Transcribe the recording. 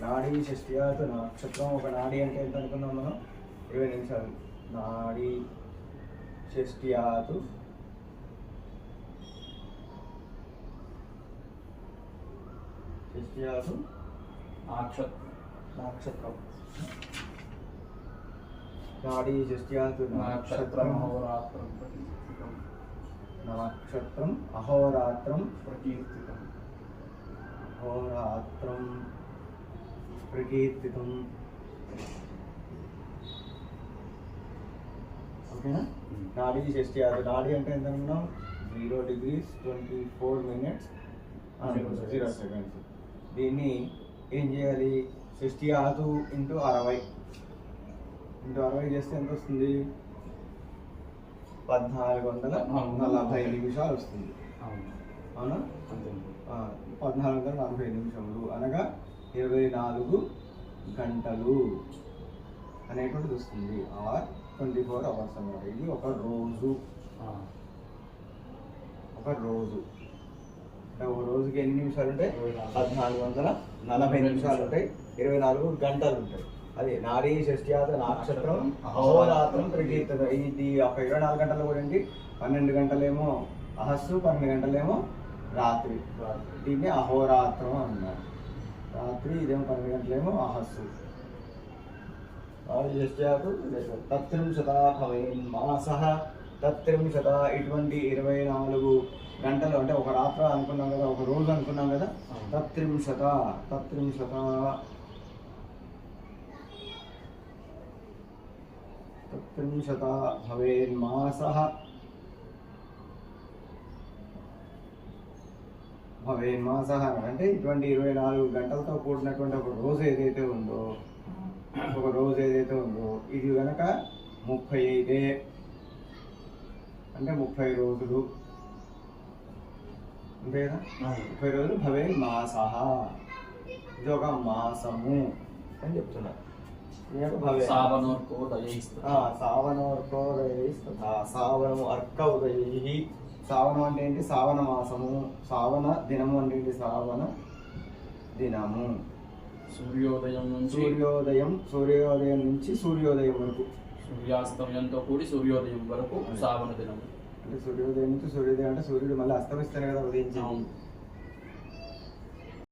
నాడీ షష్ఠియాత్ నక్షత్రం ఒక నాడీ అంటే ఎంత అనుకున్నాం మనం? ఇరవై నిమిషాలు. నాడీ షష్ఠియాత్ షష్ఠియాత్ నక్షత్రం నక్షత్రం నాడీ షష్ఠియాత్ నక్షత్రం అహోరాత్రం నక్షత్రం అహోరాత్రం ప్రకీర్తితం. అహోరాత్రం. ప్రకీర్తితం. ఓకేనా? నాడీ షష్టి అది నాడీ అంటే ఎంత అనుకున్నాం zero degrees twenty four minutes. Zero seconds దీన్ని ఏం చేయాలి? షష్టి ఆదు ఇంటూ అరవై. ఇంటూ అరవై చేస్తే ఎంత వస్తుంది? పద్నాలుగు వందల నలభై నిమిషాలు వస్తుంది. అవును. పద్నాలుగు వందల నలభై నిమిషములు. అనగా ఇరవై నాలుగు గంటలు అనేటువంటిది వస్తుంది. ఆర్ ట్వంటీ ఫోర్ అవర్స్ అన్నమాట. ఇది ఒక రోజు. ఒక రోజు. అంటే ఒక రోజుకి ఎన్ని నిమిషాలు ఉంటాయి. పద్నాలుగు వందల నలభై నిమిషాలు ఉంటాయి. ఇరవై నాలుగు గంటలు ఉంటాయి. అది నాడీ షష్ట్యాత నక్షత్రం అహోరాత్రం ప్రకీర్తన. ఇది ఒక ఇరవై నాలుగు గంటలు కూడా ఏంటి? పన్నెండు గంటలేమో అహస్సు పన్నెండు గంటలేమో రాత్రి. రాత్రి. దీన్ని అహోరాత్రం అన్నారు. రాత్రి ఇదేమో పన్నెండు గంటలేమో అహస్సు తత్రింశత మాస తత్రింశత ఇటువంటి ఇరవై నాలుగు గంటలు అంటే ఒక రాత్ర అనుకున్నాం కదా ఒక రోజు అనుకున్నాం కదా. తత్రింశత తత్రింశత తత్రింశత భవేన్మాస భవేన్మాస అంటే ఇటువంటి ఇరవై నాలుగు గంటలతో కూడినటువంటి ఒక రోజు ఏదైతే ఉందో ఒక రోజు ఏదైతే ఉందో ఇది కనుక ముప్పై అయితే అంటే ముప్పై రోజులు. అంతే కదా? అవును. ముప్పై రోజులు భవే మాస ఇది ఒక మాసము అని చెప్తున్నారు సావనోర్కోదయైస్తు. ఆ, సావనోర్కోదయైస్తథా. సావనము అర్క ఉదయై సావనం అంటే ఏంటి? సావన మాసము. సావన దినము అంటే ఏంటి? సావన దినము. సూర్యోదయం నుంచి సూర్యోదయం సూర్యోదయం నుంచి సూర్యోదయం వరకు. సూర్యాస్తమయంతో కూడి సూర్యోదయం వరకు సావన దినం అంటే సూర్యోదయం నుంచి సూర్యోదయం అంటే సూర్యుడు మళ్ళీ అస్తమిస్తాడు కదా ఉదయించి.